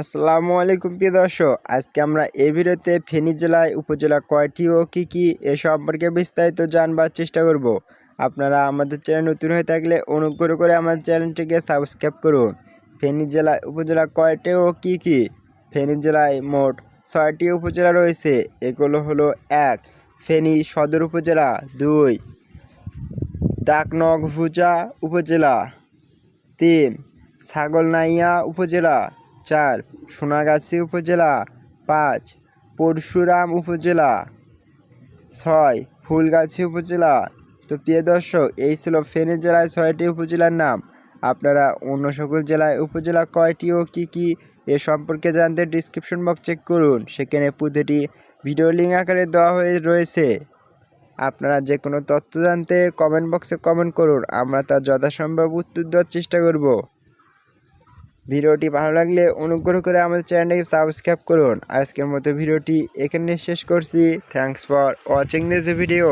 আসসালামু আলাইকুম প্রিয় দর্শক, আজকে আমরা এই ভিডিওতে ফেনী জেলায় উপজেলা কয়টি ও কী কী এ সম্পর্কে বিস্তারিত জানবার চেষ্টা করব। আপনারা আমাদের চ্যানেল নতুন হয়ে থাকলে অনুগ্রহ করে আমাদের চ্যানেলটিকে সাবস্ক্রাইব করুন। ফেনী জেলায় উপজেলা কয়টি ও কী কী? ফেনী জেলায় মোট ছয়টি উপজেলা রয়েছে, এগুলো হলো এক, ফেনী সদর উপজেলা, দুই ডাকনগভুজা উপজেলা, তিন, ছাগলনাইয়া উপজেলা চার, সোনাগাছি উপজেলা। পাঁচ, পরশুরাম উপজেলা। ছয়, ফুলগাছি উপজেলা। তো প্রিয় দর্শক, এই ছিল ফেনী জেলায় ছয়টি উপজেলার নাম। আপনারা অন্য সকল জেলায় উপজেলা কয়টি ও কী কী এ সম্পর্কে জানতে ডিসক্রিপশন বক্স চেক করুন। সেখানে প্রতিটি ভিডিও লিঙ্ক আকারে দেওয়া হয়ে রয়েছে। আপনারা যে কোনো তথ্য জানতে কমেন্ট বক্সে কমেন্ট করুন। আমরা তার যথাসম্ভব উত্তর দেওয়ার চেষ্টা করব। ভিডিওটি ভালো লাগলে অনুগ্রহ করে আমাদের চ্যানেলটিকে সাবস্ক্রাইব করুন। আজকের মতো ভিডিওটি এখানে শেষ করছি। Thanks for watching this video